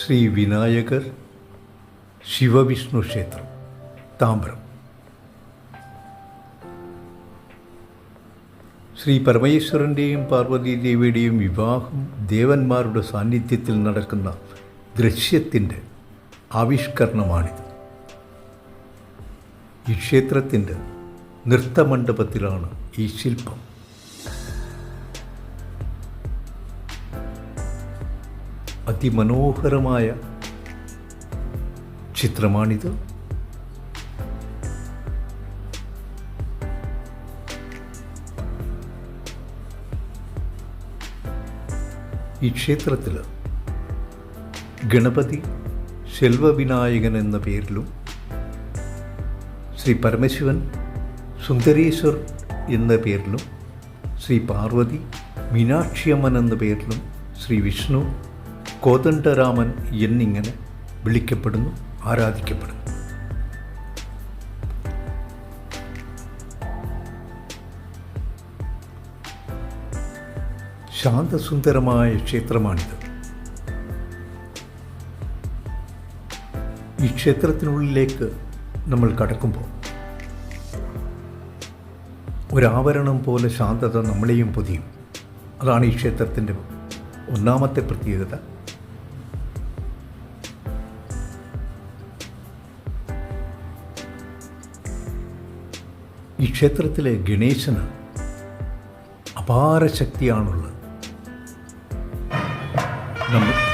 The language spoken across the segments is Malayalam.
ശ്രീ വിനായകർ ശിവവിഷ്ണു ക്ഷേത്രം താമ്രം ശ്രീ പരമേശ്വരന്റെയും പാർവതി ദേവിയുടെയും വിവാഹം ദേവന്മാരുടെ സാന്നിധ്യത്തിൽ നടക്കുന്ന ദൃശ്യത്തിന്റെ ആവിഷ്കരണമാണിത്. ഈ ക്ഷേത്രത്തിന്റെ നൃത്തമണ്ഡപത്തിലാണ് ഈ ശില്പം. അതിമനോഹരമായ ചിത്രമാണിത്. ഈ ക്ഷേത്രത്തിൽ ഗണപതി ശെൽവവിനായകൻ എന്ന പേരിലും ശ്രീ പരമശിവൻ സുന്ദരീശ്വർ എന്ന പേരിലും ശ്രീ പാർവതി മീനാക്ഷിയമ്മൻ എന്ന പേരിലും ശ്രീ വിഷ്ണു കോദണ്ഡരാമൻ എന്നിങ്ങനെ വിളിക്കപ്പെടുന്നു ആരാധിക്കപ്പെടുന്നു. ശാന്തസുന്ദരമായ ക്ഷേത്രമാണിത്. ഈ ക്ഷേത്രത്തിനുള്ളിലേക്ക് നമ്മൾ കടക്കുമ്പോൾ ഒരാവരണം പോലെ ശാന്തത നമ്മളെയും പൊതിയും. അതാണ് ഈ ക്ഷേത്രത്തിന്റെ ഒന്നാമത്തെ പ്രത്യേകത. ഈ ക്ഷേത്രത്തിലെ ഗണേശന് അപാര ശക്തിയാണുള്ളത്. നമ്മൾ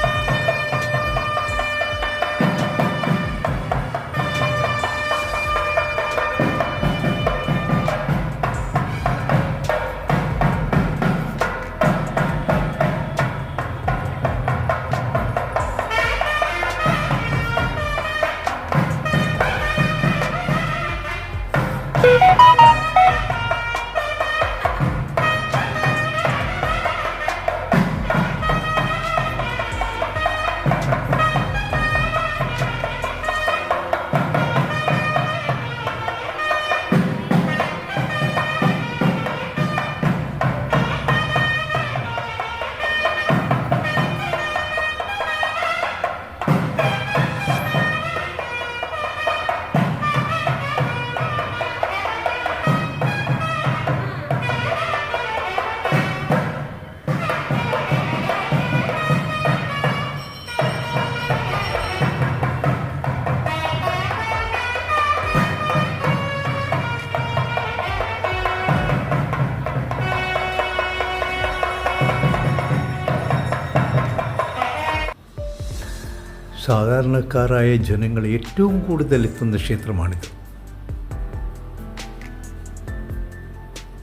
സാധാരണക്കാരായ ജനങ്ങൾ ഏറ്റവും കൂടുതൽ എത്തുന്ന ക്ഷേത്രമാണിത്.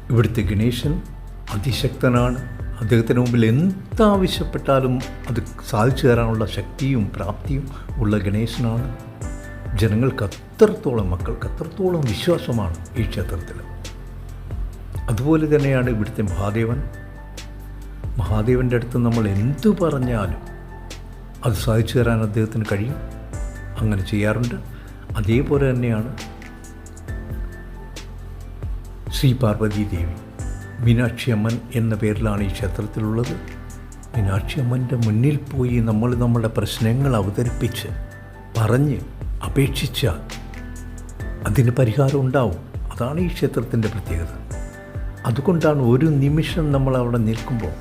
ഇവിടുത്തെ ഗണേശൻ അതിശക്തനാണ്. അദ്ദേഹത്തിന് മുമ്പിൽ എന്താവശ്യപ്പെട്ടാലും അത് സാധിച്ചു തരാനുള്ള ശക്തിയും പ്രാപ്തിയും ഉള്ള ഗണേശനാണ്. ജനങ്ങൾക്ക് അത്രത്തോളം മക്കൾക്ക് അത്രത്തോളം വിശ്വാസമാണ് ഈ ക്ഷേത്രത്തിൽ. അതുപോലെ തന്നെയാണ് ഇവിടുത്തെ മഹാദേവൻ. മഹാദേവന്റെ അടുത്ത് നമ്മൾ എന്തു പറഞ്ഞാലും അത് സാധിച്ചു തരാൻ അദ്ദേഹത്തിന് കഴിയും. അങ്ങനെ ചെയ്യാറുണ്ട്. അതേപോലെ തന്നെയാണ് ശ്രീ പാർവതി ദേവി. മീനാക്ഷി അമ്മൻ എന്ന പേരിലാണ് ഈ ക്ഷേത്രത്തിലുള്ളത്. മീനാക്ഷി അമ്മന്റെ മുന്നിൽ പോയി നമ്മൾ നമ്മുടെ പ്രശ്നങ്ങൾ അവതരിപ്പിച്ച് പറഞ്ഞ് അപേക്ഷിച്ചാൽ അതിന് പരിഹാരം ഉണ്ടാവും. അതാണ് ഈ ക്ഷേത്രത്തിന്റെ പ്രത്യേകത. അതുകൊണ്ടാണ് ഒരു നിമിഷം നമ്മൾ അവിടെ നിൽക്കുമ്പോൾ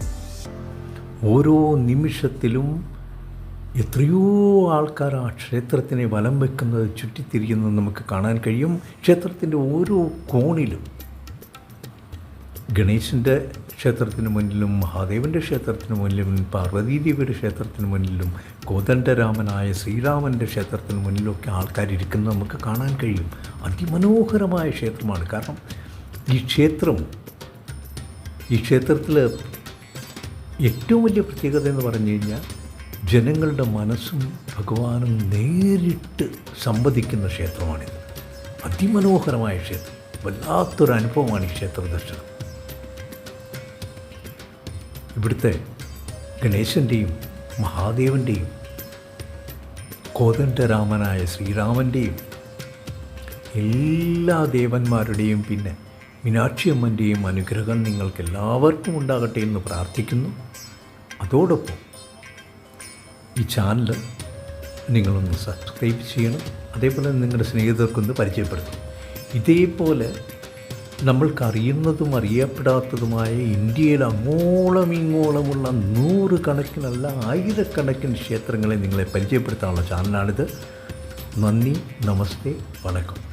ഓരോ നിമിഷത്തിലും എത്രയോ ആൾക്കാർ ആ ക്ഷേത്രത്തിനെ വലം വെക്കുന്നത് ചുറ്റിത്തിരിക്കുന്നത് നമുക്ക് കാണാൻ കഴിയും. ക്ഷേത്രത്തിന്റെ ഓരോ കോണിലും ഗണേശന്റെ ക്ഷേത്രത്തിന് മുന്നിലും മഹാദേവന്റെ ക്ഷേത്രത്തിന് മുന്നിലും പാർവതീദേവിയുടെ ക്ഷേത്രത്തിന് മുന്നിലും കോദണ്ഡരാമനായ ശ്രീരാമന്റെ ക്ഷേത്രത്തിന് മുന്നിലൊക്കെ ആൾക്കാരിരിക്കുന്നത് നമുക്ക് കാണാൻ കഴിയും. അതിമനോഹരമായ ക്ഷേത്രമാണ്. കാരണം ഈ ക്ഷേത്രം ഈ ക്ഷേത്രത്തിൽ ഏറ്റവും വലിയ പ്രത്യേകത എന്ന് പറഞ്ഞു കഴിഞ്ഞാൽ ജനങ്ങളുടെ മനസ്സും ഭഗവാനും നേരിട്ട് സംവദിക്കുന്ന ക്ഷേത്രമാണിത്. അതിമനോഹരമായ ക്ഷേത്രം. വല്ലാത്തൊരു അനുഭവമാണ് ഈ ക്ഷേത്ര ദർശനം. ഇവിടുത്തെ ഗണേശന്റെയും മഹാദേവന്റെയും കോദണ്ഡരാമനായ ശ്രീരാമന്റെയും എല്ലാ ദേവന്മാരുടെയും പിന്നെ മീനാക്ഷിയമ്മന്റെയും അനുഗ്രഹം നിങ്ങൾക്ക് എല്ലാവർക്കും ഉണ്ടാകട്ടെ എന്ന് പ്രാർത്ഥിക്കുന്നു. അതോടൊപ്പം ഈ ചാനൽ നിങ്ങളൊന്ന് സബ്സ്ക്രൈബ് ചെയ്യണം. അതേപോലെ നിങ്ങളുടെ സ്നേഹിതർക്കൊന്ന് പരിചയപ്പെടുത്തണം ഇതേപോലെ നമ്മൾക്കറിയുന്നതും അറിയപ്പെടാത്തതുമായ ഇന്ത്യയിൽ അങ്ങോളം ഇങ്ങോളമുള്ള നൂറ് കണക്കിനല്ല ആയിരക്കണക്കിന് ക്ഷേത്രങ്ങളെ നിങ്ങളെ പരിചയപ്പെടുത്താനുള്ള ചാനലാണിത് നന്ദി നമസ്തേ വണക്കം.